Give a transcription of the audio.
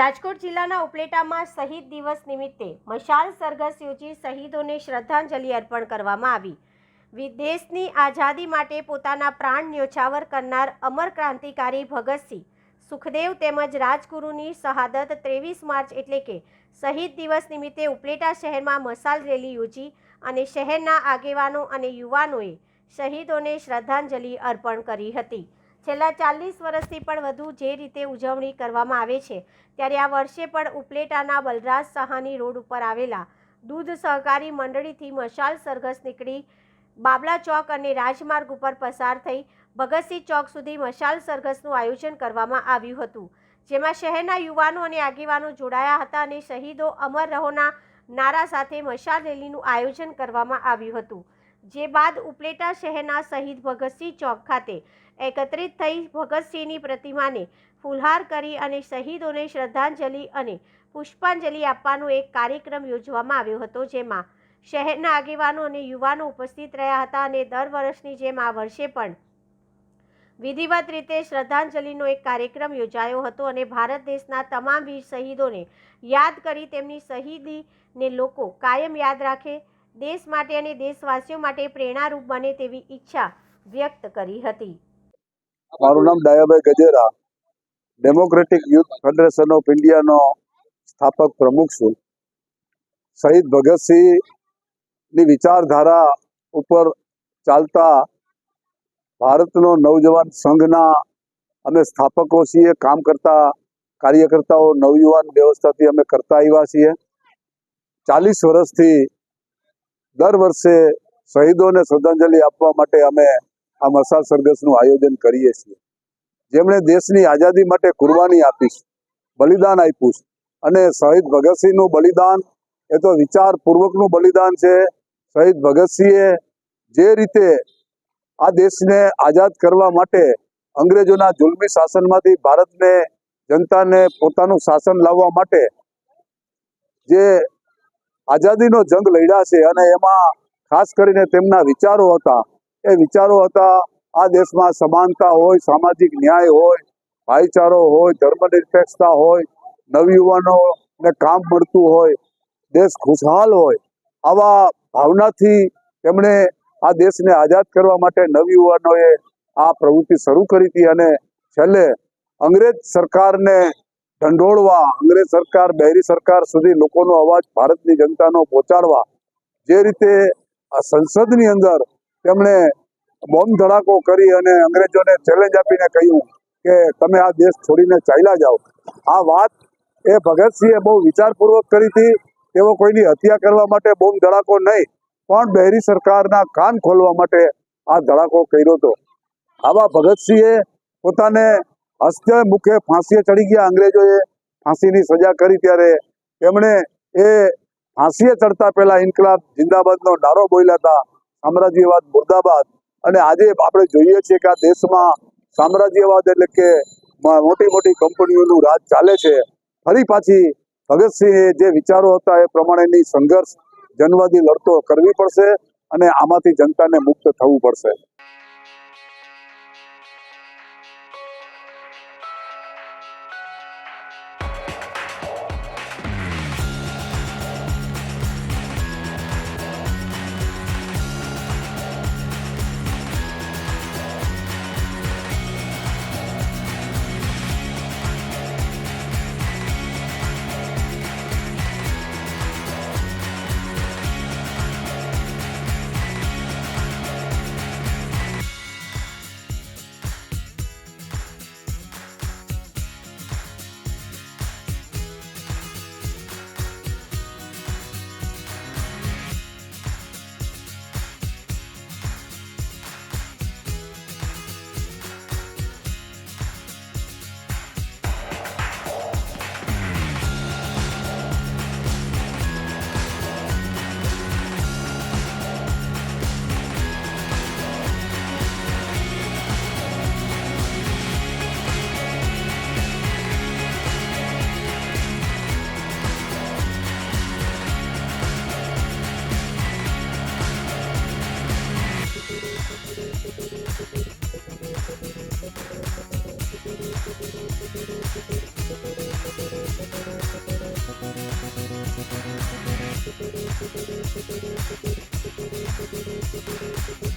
રાજકોટ જિલ્લાના ઉપલેટામાં શહીદ દિવસ નિમિત્તે મશાલ સરઘસ યોજી શહીદોને શ્રદ્ધાંજલિ અર્પણ કરવામાં આવી. વિદેશની આઝાદી માટે પોતાના પ્રાણ ન્યોછાવર કરનાર અમર ક્રાંતિકારી ભગતસિંહ સુખદેવ તેમજ રાજગુરુની શહાદત ત્રેવીસ માર્ચ એટલે કે શહીદ દિવસ નિમિત્તે ઉપલેટા શહેરમાં મશાલ રેલી યોજી અને શહેરના આગેવાનો અને યુવાનોએ શહીદોને શ્રદ્ધાંજલિ અર્પણ કરી હતી. છેલ્લા ચાલીસ વર્ષથી પણ વધુ જે રીતે ઉજવણી કરવામાં આવે છે, ત્યારે આ વર્ષે પણ ઉપલેટાના બલરાજ સહાની રોડ ઉપર આવેલા દૂધ સહકારી મંડળીથી મશાલ સરઘસ નીકળી બાબલા ચોક અને રાજમાર્ગ ઉપર પસાર થઈ ભગતસિંહ ચોક સુધી મશાલ સરઘસનું આયોજન કરવામાં આવ્યું હતું, જેમાં શહેરના યુવાનો અને આગેવાનો જોડાયા હતા અને શહીદો અમર રહોના નારા સાથે મશાલ રેલીનું આયોજન કરવામાં આવ્યું હતું. જે બાદ ઉપલેટા શહેરના શહીદ ભગતસિંહ ચોક ખાતે એકત્રિત થઈ ભગતસિંહની પ્રતિમાને ફૂલહાર કરી અને શહીદોને શ્રદ્ધાંજલિ અને પુષ્પાંજલિ આપવાનો એક કાર્યક્રમ યોજવામાં આવ્યો હતો, જેમાં શહેરના આગેવાનો અને યુવાનો ઉપસ્થિત રહ્યા હતા અને દર વર્ષની જેમ આ વર્ષે પણ વિધિવત રીતે શ્રદ્ધાંજલિનો એક કાર્યક્રમ યોજાયો હતો અને ભારત દેશના તમામ વીર શહીદોને યાદ કરી તેમની શહીદીને લોકો કાયમ યાદ રાખે, દેશ માટે અને દેશવાસીઓ માટે પ્રેરણારૂપ બને તેવી ઈચ્છા વ્યક્ત કરી હતી. મારું નામ Dayabhai Gajera. Democratic youth federation of ઇન્ડિયાનો સ્થાપક પ્રમુખ છું. શહીદ ભગતસિંહની વિચારધારા ઉપર ચાલતા ભારતનો નવજવાન સંઘના અમે સ્થાપકો છીએ, કામ કરતા કાર્યકર્તાઓ, નવયુવાન વ્યવસ્થાથી અમે કરતા આવ્યા છીએ. ચાલીસ વર્ષથી દર વર્ષે શહીદોને શ્રદ્ધાંજલિ આપવા માટે અમે આ મસાલ સરઘસનું આયોજન કરીએ છીએ. જેમણે દેશની આઝાદી માટે કુરબાની આપી છે, બલિદાન આપ્યું છે. અને શહીદ ભગતસિંહનું બલિદાન, એ તો વિચારપૂર્વકનું બલિદાન છે. શહીદ ભગતસિંહે જે રીતે આ દેશને આઝાદ કરવા માટે અંગ્રેજોના જુલમી શાસનમાંથી ભારતને, જનતાને પોતાનું શાસન લાવવા માટે જે આઝાદીનો જંગ લડ્યા છે અને એમાં ખાસ કરીને તેમના વિચારો હતા એ વિચારો હતા, આ દેશમાં સમાનતા હોય, સામાજિક ન્યાય હોય, ભાઈચારો હોય, ધર્મનિરપેક્ષતા હોય નવયુવાનોને કામ મળતું હોય, દેશ ખુશહાલ હોય, આવા ભાવનાથી તેમણે આ દેશને આઝાદ કરવા માટે નવયુવાનોએ આ પ્રવૃત્તિ શરૂ કરી હતી અને છેલ્લે અંગ્રેજ સરકારને ઢંઢોળવા, અંગ્રેજ સરકાર, બહેરી સરકાર સુધી લોકોનો અવાજ ભારતની જનતાનો પહોંચાડવા, જે રીતે સંસદની અંદર તેમણે બોમ્બ ધડાકો કરી અને અંગ્રેજોને ચેલેન્જ આપીને કહ્યું કે તમે આ દેશ છોડીને ચાલ્યા જાઓ. આ વાત એ ભગતસિંહે બહુ વિચારપૂર્વક કરી હતી. તેઓ કોઈની હત્યા કરવા માટે બોમ્બ ધડાકો નહીં, પણ બહેરી સરકારના કાન ખોલવા માટે આ ધડાકો કર્યો હતો. આવા ભગતસિંહે પોતાને હસ્તે મુખે ફાંસીએ ચડી ગયા. અંગ્રેજોએ ફાંસીની સજા કરી ત્યારે તેમણે એ ફાંસીએ ચડતા પહેલા ઇન્કલાબ જિંદાબાદનો નારો બોલ્યા હતા. સામ્રાજ્યવાદ મુર્દાબાદ. અને આજે આપણે જોઈએ છીએ કે આ દેશમાં સામ્રાજ્યવાદ એટલે કે મોટી મોટી કંપનીઓનું રાજ ચાલે છે. ફરી પાછી ભગતસિંહે જે વિચારો હતા એ પ્રમાણેની સંઘર્ષ જનવાદી લડતો કરવી પડશે અને આમાંથી જનતાને મુક્ત થવું પડશે. Thank you.